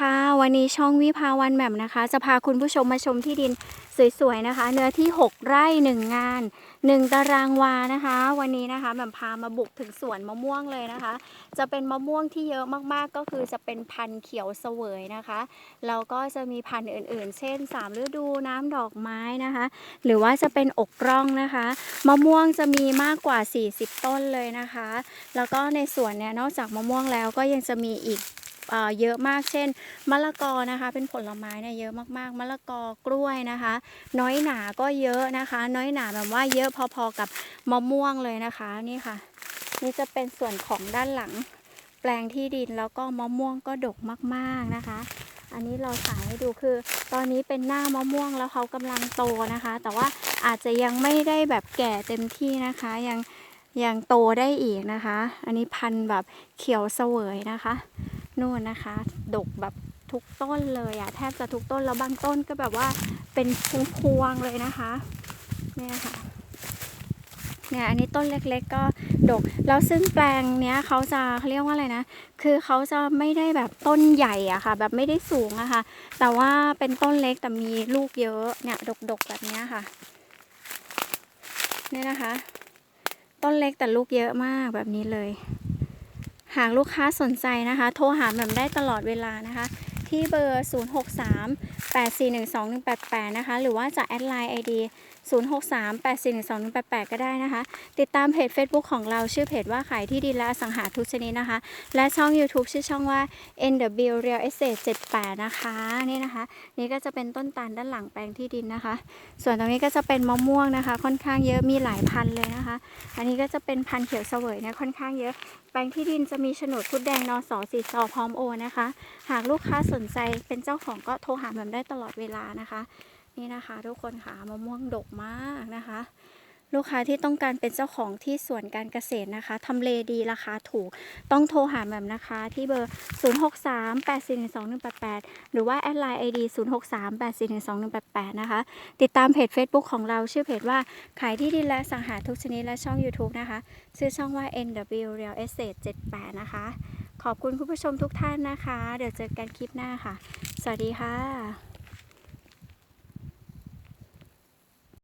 ค่ะ วันนี้ช่องวิภาวันแหม่มนะคะ จะพาคุณผู้ชมมาชมที่ดินสวยๆนะคะ เนื้อที่ 6 ไร่ 1 งาน 1 ตารางวานะคะ วันนี้นะคะแหม่มพามาบุกถึงสวนมะม่วงเลยนะคะ จะเป็นมะม่วงที่เยอะมากๆก็คือจะเป็นพันธุ์เขียวเสวยนะคะแล้วก็จะมีพันธุ์อื่นๆ เช่น 3 ฤดูน้ำดอกไม้นะคะ หรือว่าจะเป็นอกร่องนะคะ มะม่วงจะมีมากกว่า 40 ต้นเลยนะคะ แล้วก็ในสวนเนี่ยนอกจากมะม่วงแล้วก็ยังจะมีอีก เยอะมากเช่น มะละกอนะคะ เป็นผลไม้เนี่ยเยอะมากๆ มะละกอกล้วยนะคะ น้อยหนาก็เยอะนะคะ น้อยหนาแบบว่าเยอะพอๆกับมะม่วงเลยนะคะนี่ค่ะ นี่จะเป็นส่วนของด้านหลังแปลงที่ดินแล้วก็มะม่วงก็ดกมากๆนะคะ อันนี้เราถ่ายให้ดูคือ ตอนนี้เป็นหน้ามะม่วงแล้วเขากำลังโตนะคะ แต่ว่าอาจจะยังไม่ได้แบบแก่เต็มที่นะคะ ยังยังโตได้อีกนะคะ อันนี้พันธุ์แบบเขียวเสวยนะคะ นู่นนะคะ ดกแบบทุกต้นเลยอะแทบจะทุกต้นแล้วบางต้นก็แบบว่าเป็นพวงๆเลยนะคะเนี่ยค่ะเนี่ยอันนี้ต้นเล็กๆก็ดก แล้วซึ่งแปลงเนี้ยเขาจะเขาเรียกว่าอะไรนะ คือเขาจะไม่ได้แบบต้นใหญ่อะค่ะ แบบไม่ได้สูงอะค่ะ แต่ว่าเป็นต้นเล็กแต่มีลูกเยอะเนี่ยดกๆแบบเนี้ยค่ะเนี่ยนะคะ ต้นเล็กแต่ลูกเยอะมากแบบนี้เลย หากลูกค้าสนใจนะคะ โทรหาแบบได้ตลอดเวลานะคะ ที่เบอร์ 063 841 2188 นะคะ หรือว่าจะแอดไลน์ ID 063 841 2188 ก็ได้นะคะ ติดตามเพจ Facebook ของเราชื่อเพจว่าขายที่ดินและอสังหาทุกชนิดนะคะ และช่อง YouTube ชื่อช่องว่า NW Real Estate 78 นะคะนี่นะคะ นี่ก็จะเป็นต้นตาลด้านหลังแปลงที่ดินนะคะ ส่วนตรงนี้ก็จะเป็นมะม่วงนะคะ ค่อนข้างเยอะมีหลายพันเลยนะคะ อันนี้ก็จะเป็นพันเขียวเสวยเนี่ยค่อนข้างเยอะแปลงที่ดินจะมีโฉนดพุดแดงนอสสีซอพร้อมโอนะคะ หากลูกค้าสนใจเป็นเจ้าของก็โทรหาแบบได้ตลอดเวลานะคะ นี่นะคะทุกคนค่ะมะม่วงดกมากนะคะ ลูกค้าที่ต้องการเป็นเจ้าของที่สวนการเกษตรนะคะทำเลดีราคาถูกต้องโทรหาแบบนะคะที่เบอร์ 063 841 2188 หรือว่าแอดไลน์ ID 063 841 2188 นะคะ ติดตามเพจ Facebook ของเราชื่อเพจว่าขายที่ดินและสังหาทุกชนิดและช่อง YouTube นะคะ ชื่อช่องว่า NW Real Estate 78 นะคะ ขอบคุณคุณผู้ชมทุกท่านนะคะ เดี๋ยวเจอกันคลิปหน้าค่ะ สวัสดีค่ะ